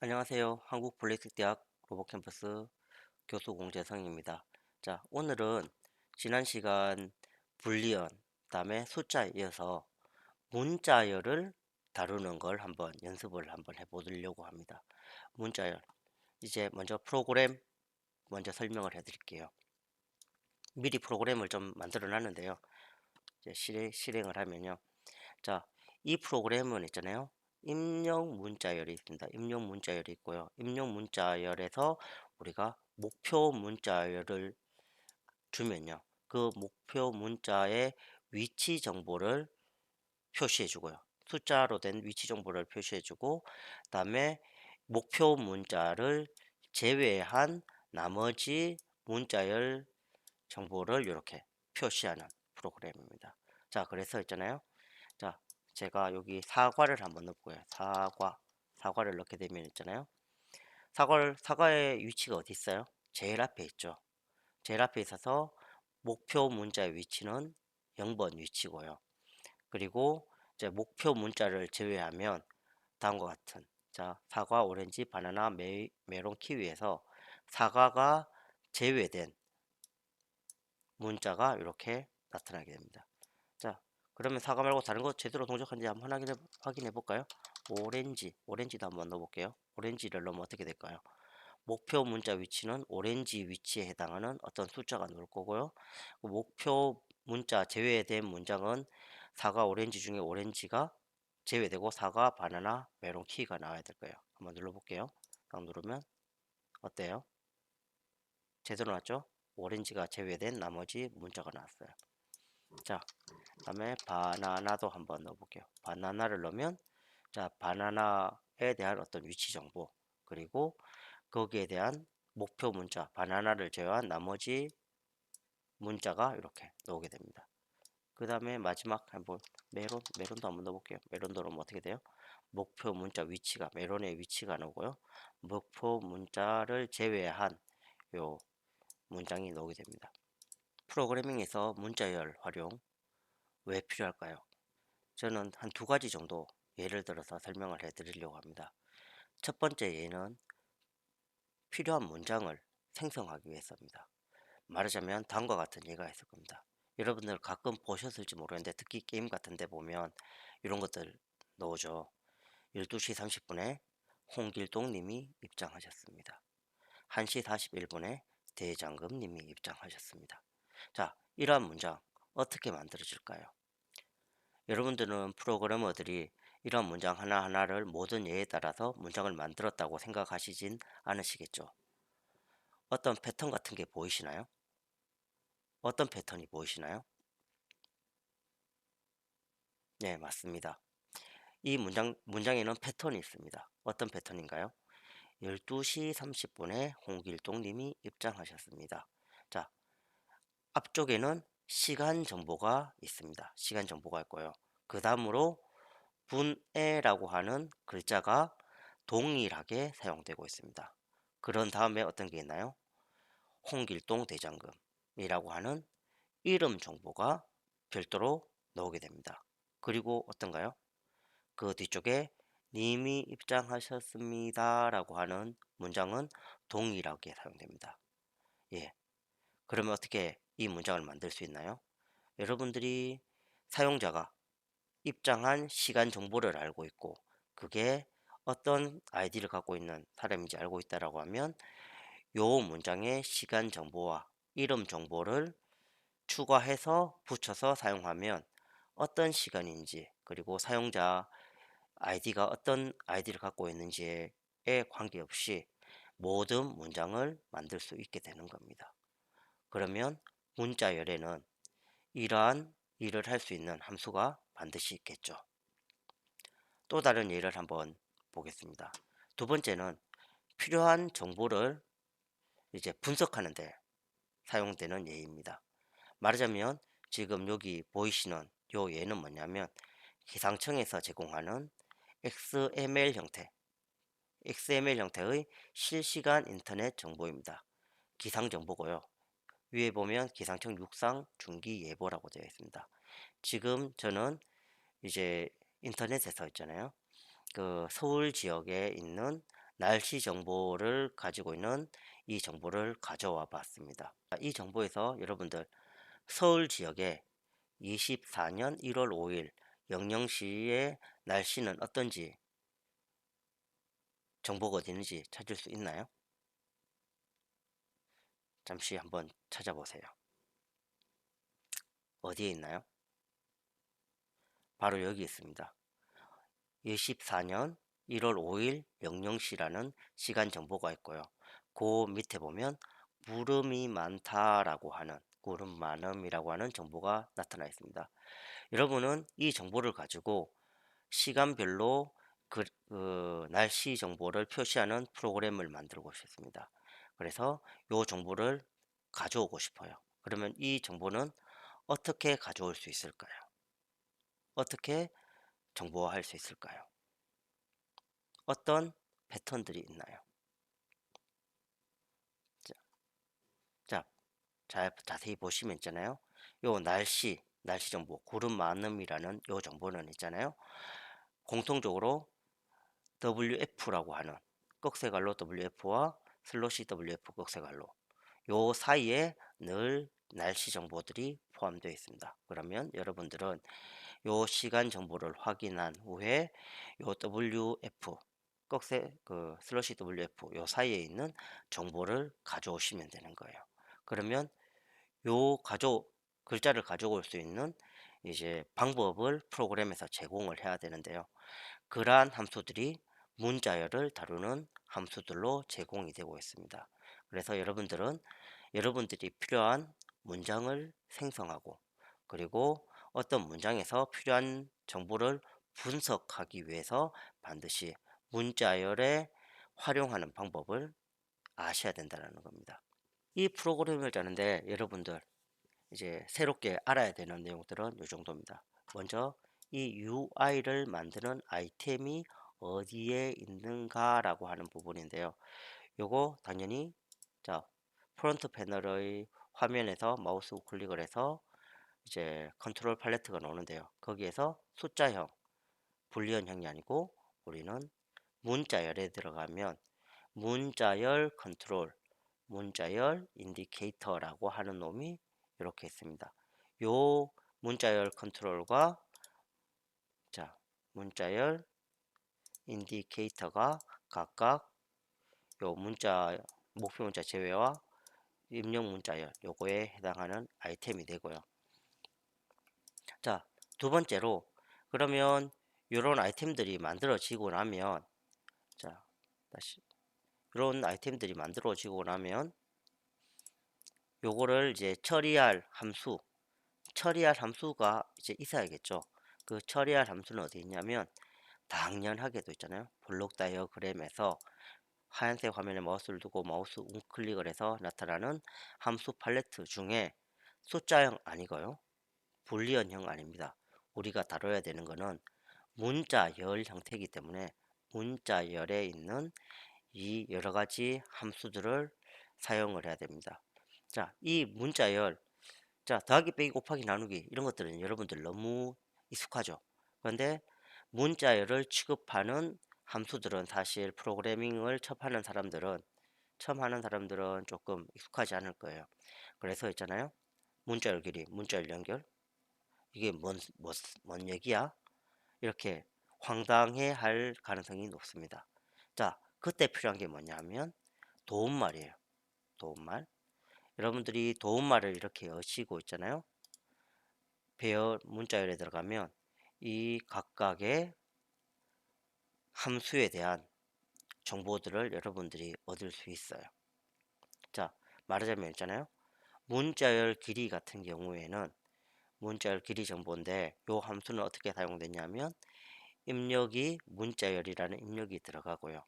안녕하세요. 한국블레이스대학 로봇캠퍼스 교수 공재성입니다. 자, 오늘은 지난 시간 불리언, 그다음에 숫자에 이어서 문자열을 다루는 걸 한번 연습을 한번 해보려고 합니다. 문자열. 이제 먼저 프로그램 먼저 설명을 해드릴게요. 미리 프로그램을 좀 만들어 놨는데요. 이제 실행, 실행을 하면요. 자, 이 프로그램은 있잖아요. 입력 문자열이 있습니다. 입력 문자열이 있고요. 입력 문자열에서 우리가 목표 문자열을 주면요. 그 목표 문자의 위치 정보를 표시해 주고요. 숫자로 된 위치 정보를 표시해 주고 그다음에 목표 문자를 제외한 나머지 문자열 정보를 이렇게 표시하는 프로그램입니다. 자, 그래서 있잖아요. 자, 제가 여기 사과를 한번 넣고요. 사과, 사과를 넣게 되면 있잖아요. 사과를, 사과의 위치가 어디 있어요? 제일 앞에 있죠. 제일 앞에 있어서 목표 문자의 위치는 0번 위치고요. 그리고 이제 목표 문자를 제외하면 다음과 같은 자 사과, 오렌지, 바나나, 메, 메론, 키위에서 사과가 제외된 문자가 이렇게 나타나게 됩니다. 자 그러면 사과 말고 다른 거 제대로 동작하는지 한번 확인해, 확인해 볼까요? 오렌지, 오렌지도 한번 넣어볼게요. 오렌지를 넣으면 어떻게 될까요? 목표 문자 위치는 오렌지 위치에 해당하는 어떤 숫자가 나올 거고요. 그 목표 문자 제외된 문장은 사과, 오렌지 중에 오렌지가 제외되고 사과, 바나나, 메론, 키가 나와야 될 거예요. 한번 눌러볼게요. 딱 누르면 어때요? 제대로 나왔죠? 오렌지가 제외된 나머지 문자가 나왔어요. 자, 다음에 바나나도 한번 넣어볼게요. 바나나를 넣으면 자 바나나에 대한 어떤 위치 정보 그리고 거기에 대한 목표 문자 바나나를 제외한 나머지 문자가 이렇게 나오게 됩니다. 그 다음에 마지막 한번 메론 메론도 한번 넣어볼게요. 메론도 넣으면 어떻게 돼요? 목표 문자 위치가 메론의 위치가 나오고요. 목표 문자를 제외한 요 문장이 나오게 됩니다. 프로그래밍에서 문자열 활용 왜 필요할까요? 저는 한 두 가지 정도 예를 들어서 설명을 해 드리려고 합니다. 첫 번째 예는 필요한 문장을 생성하기 위해서입니다. 말하자면 다음과 같은 예가 있을 겁니다. 여러분들 가끔 보셨을지 모르겠는데 특히 게임 같은 데 보면 이런 것들 넣어줘 12시 30분에 홍길동 님이 입장하셨습니다. 1시 41분에 대장금 님이 입장하셨습니다. 자, 이러한 문장 어떻게 만들어질까요? 여러분들은 프로그래머들이 이런 문장 하나하나를 모든 예에 따라서 문장을 만들었다고 생각하시진 않으시겠죠. 어떤 패턴 같은 게 보이시나요? 어떤 패턴이 보이시나요? 네, 맞습니다. 이 문장, 문장에는 패턴이 있습니다. 어떤 패턴인가요? 12시 30분에 홍길동 님이 입장하셨습니다. 자, 앞쪽에는 시간 정보가 있습니다. 시간 정보가 있고요. 그 다음으로 분해라고 하는 글자가 동일하게 사용되고 있습니다. 그런 다음에 어떤 게 있나요? 홍길동 대장금이라고 하는 이름 정보가 별도로 나오게 됩니다. 그리고 어떤가요? 그 뒤쪽에 님이 입장하셨습니다 라고 하는 문장은 동일하게 사용됩니다. 예. 그러면 어떻게 이 문장을 만들 수 있나요? 여러분들이 사용자가 입장한 시간 정보를 알고 있고 그게 어떤 아이디를 갖고 있는 사람인지 알고 있다라고 하면 요 문장의 시간 정보와 이름 정보를 추가해서 붙여서 사용하면 어떤 시간인지 그리고 사용자 아이디가 어떤 아이디를 갖고 있는지에 관계없이 모든 문장을 만들 수 있게 되는 겁니다. 그러면 문자 열에는 이러한 일을 할 수 있는 함수가 반드시 있겠죠. 또 다른 예를 한번 보겠습니다. 두 번째는 필요한 정보를 이제 분석하는데 사용되는 예입니다. 말하자면 지금 여기 보이시는 요 예는 뭐냐면 기상청에서 제공하는 XML 형태, XML 형태의 실시간 인터넷 정보입니다. 기상 정보고요. 위에 보면 기상청 육상 중기 예보라고 되어 있습니다. 지금 저는 이제 인터넷에서 있잖아요. 그 서울 지역에 있는 날씨 정보를 가지고 있는 이 정보를 가져와 봤습니다. 이 정보에서 여러분들 서울 지역에 24년 1월 5일 00시의 날씨는 어떤지 정보가 어디 있는지 찾을 수 있나요? 잠시 한번 찾아보세요. 어디에 있나요? 바로 여기 있습니다. 24년 1월 5일 00시라는 시간 정보가 있고요. 그 밑에 보면 구름이 많다라고 하는 구름 많음이라고 하는 정보가 나타나 있습니다. 여러분은 이 정보를 가지고 시간별로 그, 그 날씨 정보를 표시하는 프로그램을 만들고 싶습니다. 그래서 이 정보를 가져오고 싶어요. 그러면 이 정보는 어떻게 가져올 수 있을까요? 어떻게 정보화할 수 있을까요? 어떤 패턴들이 있나요? 자, 자, 자 자세히 보시면 있잖아요. 요 날씨, 날씨 정보, 구름 많음이라는 요 정보는 있잖아요. 공통적으로 WF라고 하는 꺽쇠갈로 WF와 슬롯이 WF 꺽쇠갈로 요 사이에 늘 날씨 정보들이 포함되어 있습니다. 그러면 여러분들은 요 시간 정보를 확인한 후에 요 WF 꺽쇠 그 슬러시 WF 요 사이에 있는 정보를 가져오시면 되는 거예요. 그러면 요 가져 글자를 가져올 수 있는 이제 방법을 프로그램에서 제공을 해야 되는데요. 그러한 함수들이 문자열을 다루는 함수들로 제공이 되고 있습니다. 그래서 여러분들은 여러분들이 필요한 문장을 생성하고 그리고 어떤 문장에서 필요한 정보를 분석하기 위해서 반드시 문자열에 활용하는 방법을 아셔야 된다는 겁니다. 이 프로그램을 짜는데 여러분들 이제 새롭게 알아야 되는 내용들은 이 정도입니다. 먼저 이 UI를 만드는 아이템이 어디에 있는가라고 하는 부분인데요. 요거 당연히 자 프론트 패널의 화면에서 마우스 우클릭을 해서 이제 컨트롤 팔레트가 나오는데요. 거기에서 숫자형 불리언형이 아니고 우리는 문자열에 들어가면 문자열 컨트롤 문자열 인디케이터라고 하는 놈이 이렇게 있습니다. 요 문자열 컨트롤과 자 문자열 인디케이터가 각각 요 문자 목표 문자 제외와 입력 문자열 요거에 해당하는 아이템이 되고요. 자, 두 번째로 그러면 이런 아이템들이 만들어지고 나면 자, 다시 이런 아이템들이 만들어지고 나면 요거를 이제 처리할 함수 처리할 함수가 이제 있어야겠죠. 그 처리할 함수는 어디 있냐면 당연하게도 있잖아요. 블록 다이어그램에서 하얀색 화면에 마우스를 두고 마우스 우클릭을 해서 나타나는 함수 팔레트 중에 숫자형 아니고요. 불리언형 아닙니다. 우리가 다뤄야 되는 것은 문자열 형태이기 때문에 문자열에 있는 이 여러 가지 함수들을 사용을 해야 됩니다. 자, 이 문자열, 자, 더하기, 빼기, 곱하기, 나누기 이런 것들은 여러분들 너무 익숙하죠. 그런데 문자열을 취급하는 함수들은 사실 프로그래밍을 접하는 사람들은 처음 하는 사람들은 조금 익숙하지 않을 거예요. 그래서 있잖아요. 문자열 길이, 문자열 연결. 이게 뭔, 뭔, 뭔 얘기야? 이렇게 황당해 할 가능성이 높습니다. 자, 그때 필요한 게 뭐냐면 도움말이에요. 도움말. 여러분들이 도움말을 이렇게 여시고 있잖아요. 배열 문자열에 들어가면 이 각각의 함수에 대한 정보들을 여러분들이 얻을 수 있어요. 자, 말하자면 있잖아요. 문자열 길이 같은 경우에는 문자열 길이 정보인데 이 함수는 어떻게 사용되냐면 입력이 문자열이라는 입력이 들어가고요.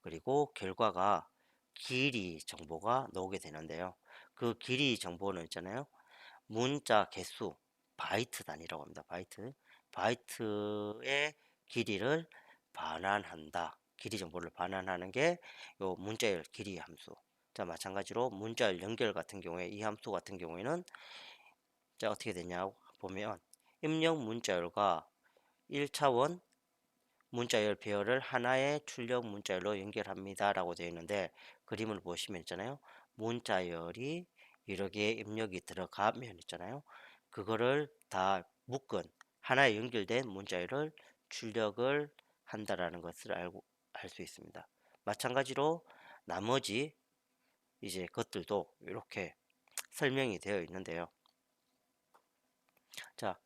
그리고 결과가 길이 정보가 나오게 되는데요. 그 길이 정보는 있잖아요. 문자 개수 바이트 단위라고 합니다. 바이트. 바이트의 길이를 반환한다. 길이 정보를 반환하는 게 요 문자열 길이 함수. 자, 마찬가지로 문자열 연결 같은 경우에 이 함수 같은 경우에는 자, 어떻게 되냐 보면 입력 문자열과 1차원 문자열 배열을 하나의 출력 문자열로 연결합니다 라고 되어 있는데 그림을 보시면 있잖아요. 문자열이 개의 입력이 들어가면 있잖아요. 그거를 다 묶은 하나의 연결된 문자열을 출력을 한다라는 것을 알고 알 수 있습니다. 마찬가지로 나머지 이제 것들도 이렇게 설명이 되어 있는데요. 자,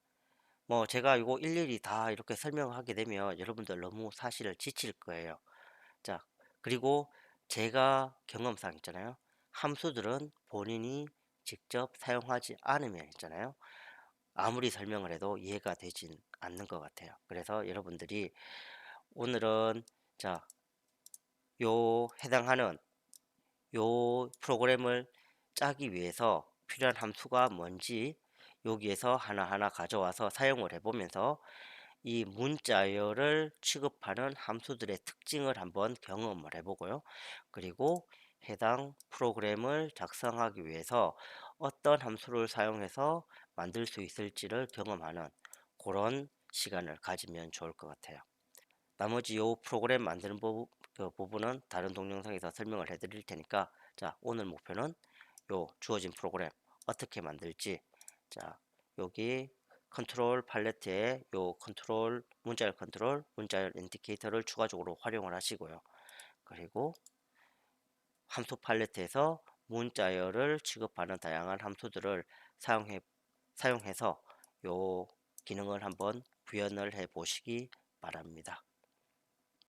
뭐 제가 이거 일일이 다 이렇게 설명하게 되면 여러분들 너무 사실을 지칠 거예요. 자, 그리고 제가 경험상 있잖아요. 함수들은 본인이 직접 사용하지 않으면 있잖아요. 아무리 설명을 해도 이해가 되진 않는 것 같아요. 그래서 여러분들이 오늘은 자, 요 해당하는 요 프로그램을 짜기 위해서 필요한 함수가 뭔지 여기에서 하나하나 가져와서 사용을 해보면서 이 문자열을 취급하는 함수들의 특징을 한번 경험을 해보고요. 그리고 해당 프로그램을 작성하기 위해서 어떤 함수를 사용해서 만들 수 있을지를 경험하는 그런 시간을 가지면 좋을 것 같아요. 나머지 요 프로그램 만드는 부, 그 부분은 다른 동영상에서 설명을 해드릴 테니까 자 오늘 목표는 요 주어진 프로그램 어떻게 만들지 자 여기 컨트롤 팔레트에 요 컨트롤 문자열 컨트롤 문자열 인디케이터를 추가적으로 활용을 하시고요 그리고 함수 팔레트에서 문자열을 취급하는 다양한 함수들을 사용해 사용해서 요 기능을 한번 구현을 해 보시기 바랍니다.